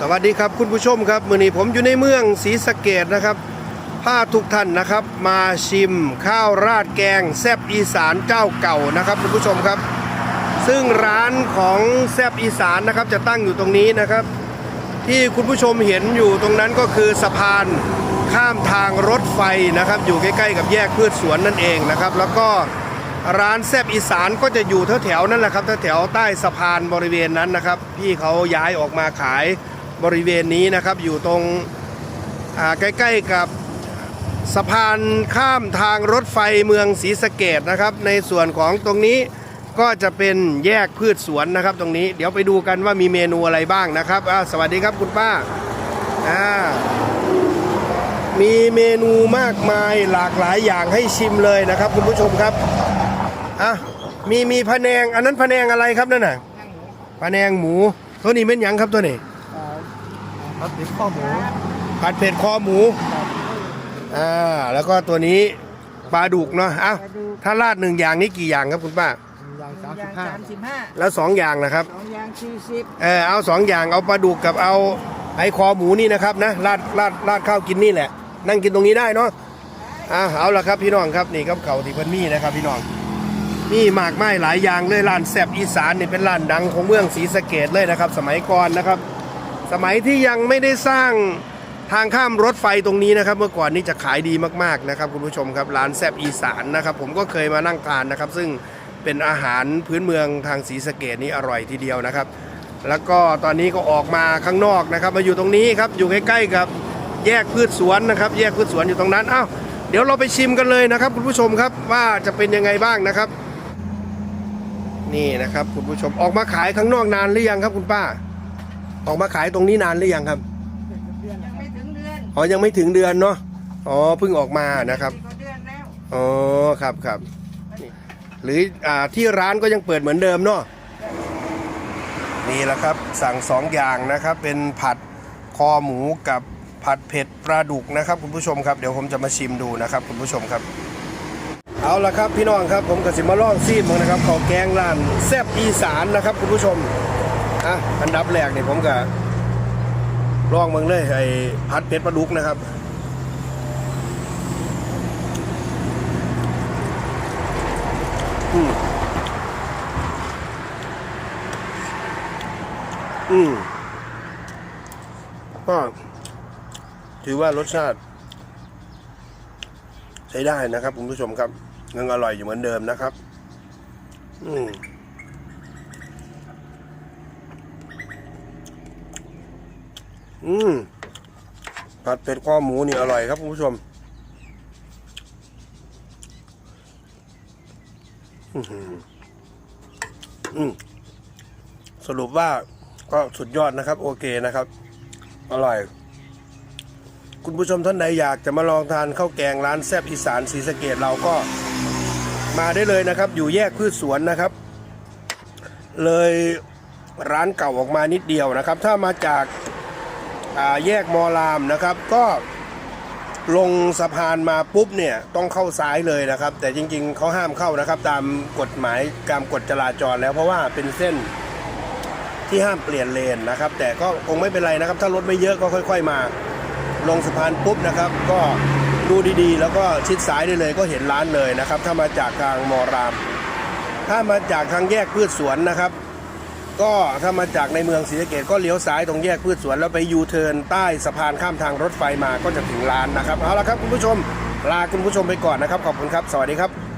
สวัสดีครับคุณผู้ชมครับมือนี้ผมอยู่ในเมืองศรีสะเกดนะครับพาทุกท่านนะครับ มาชิมข้าวราดแกงแซบอีสานเจ้าเก่านะครับคุณผู้ชมครับ ซึ่งร้านของแซบอีสานนะครับจะตั้งอยู่ตรงนี้นะครับ ที่คุณผู้ชมเห็นอยู่ตรงนั้นก็คือสะพานข้ามทางรถไฟนะครับ อยู่ใกล้ๆกับแยกพืชสวนนั่นเองนะครับ แล้วก็ร้านแซบอีสานก็จะอยู่แถวๆนั่นแหละครับแถวๆใต้สะพานบริเวณนั้นนะครับ พี่เขาย้ายออกมาขาย บริเวณนี้นะครับอยู่ตรงใกล้ ๆกับสะพานข้ามทางรถไฟเมืองศรีสะเกดนะครับ ในส่วนของตรงนี้ก็จะเป็นแยกพืชสวนนะครับ ตรงนี้เดี๋ยวไปดูกันว่ามีเมนูอะไรบ้างนะครับสวัสดีครับคุณป้ามีเมนูมากมายหลากหลายอย่างให้ชิมเลยนะครับ คุณผู้ชมครับอะมีมีพะแนงอันนั้นพะแนงอะไรครับนั่นน่ะพะแนงหมูตัวนี้เป็นยังครับตัวนี้ ครับติดข้อหมูผัดเผ็ดคอหมูอ่าแล้วก็ตัวนี้ปลาดุกเนาะอ้าวถ้าราดหนึ่งอย่างนี้กี่อย่างครับคุณป้าอย่างสามสิยาบงห้าสามสิบห้าแล้วสองอย่างนะครับสองยางสี่สิบเออเอาสองอย่างเอาปลาดุกกับเอาไอ้คอหมูนี่นะครับนะราดราดราดข้าวกินนี่แหละ นั่งกินตรงนี้ได้เนาะอ่าเอาละครับพี่น้องครับนี่ครับเขาที่เพิ่นมีนะครับพี่น้องนี่หมากไม้หลายอย่างเลยร้านแซบอีสานนี่เป็นร้านดังของเมืองศรีสะเกดเลยนะครับ สมัยก่อนนะครับ สมัยที่ยังไม่ได้สร้างทางข้ามรถไฟตรงนี้นะครับ เมื่อก่อนนี้จะขายดีมากๆนะครับคุณผู้ชมครับร้านแซบอีสานนะครับ ผมก็เคยมานั่งทานนะครับ ซึ่งเป็นอาหารพื้นเมืองทางศรีสะเกดนี่อร่อยทีเดียวนะครับ แล้วก็ตอนนี้ก็ออกมาข้างนอกนะครับ มาอยู่ตรงนี้ครับอยู่ใกล้ๆกับแยกพืชสวนนะครับ แยกพืชสวนอยู่ตรงนั้นอ้าวเดี๋ยวเราไปชิมกันเลยนะครับ คุณผู้ชมครับว่าจะเป็นยังไงบ้างนะครับ นี่นะครับคุณผู้ชมออกมาขายข้างนอกนานหรือยังครับคุณป้า ออกมาขายตรงนี้นานหรือยังครับยังไม่ถึงเดือนอ๋อยังไม่ถึงเดือนเนาะอ๋อเพิ่งออกมานะครับสี่กว่าเดือนแล้วอ๋อครับครับหรืออ่าที่ร้านก็ยังเปิดเหมือนเดิมเนาะนี่แหละครับสั่งสองอย่างนะครับเป็นผัดคอหมูกับผัดเผ็ดปลาดุกนะครับ คุณผู้ชมครับเดี๋ยวผมจะมาชิมดูนะครับ คุณผู้ชมครับ เอาละครับพี่น้องครับผมกสิมาลองซีมมึงนะครับขอแกงร้านแซ่บอีสานนะครับ คุณผู้ชม อะอันดับแรกเนี่ยผมก็ลองมึงเลยไอ้ผัดเผ็ดปลาดุกนะครับอืมอืมก็ถือว่ารสชาติ ใช้ได้นะครับคุณผู้ชมครับยังอร่อยอยู่เหมือนเดิมนะครับ อืม อืมผัดเป็ดข้อหมูนี่อร่อยครับคุณผู้ชมอืมสรุปว่าก็สุดยอดนะครับ โอเคนะครับ อร่อย คุณผู้ชมท่านใดอยากจะมาลองทานข้าวแกงร้านแซบอีสานศรีสะเกดเราก็มาได้เลยนะครับ อยู่แยกพืชสวนนะครับ เลยร้านเก่าออกมานิดเดียวนะครับ ถ้ามาจาก แยกมอลามนะครับ ก็ลงสะพานมาปุ๊บเนี่ยต้องเข้าซ้ายเลยนะครับ แต่จริงๆเขาห้ามเข้านะครับ ตามกฎหมายตามกฎจราจรแล้วเพราะว่าเป็นเส้นที่ห้ามเปลี่ยนเลนนะครับ แต่ก็คงไม่เป็นไรนะครับ ถ้ารถไม่เยอะก็ค่อย ๆมา ลงสะพานปุ๊บนะครับ ก็ดูดีๆ แล้วก็ชิดซ้ายได้เลยก็เห็นร้านเลยนะครับ ถ้ามาจากทางมอราม ถ้ามาจากทางแยกพืชสวนนะครับ ก็ถ้ามาจากในเมืองศรีสะเกดก็เลี้ยวซ้ายตรงแยกพืชสวน แล้วไปยูเทิร์นใต้สะพานข้ามทางรถไฟมาก็จะถึงร้านนะครับเอาละครับคุณผู้ชมลาคุณผู้ชมไปก่อนนะครับ ขอบคุณครับ สวัสดีครับ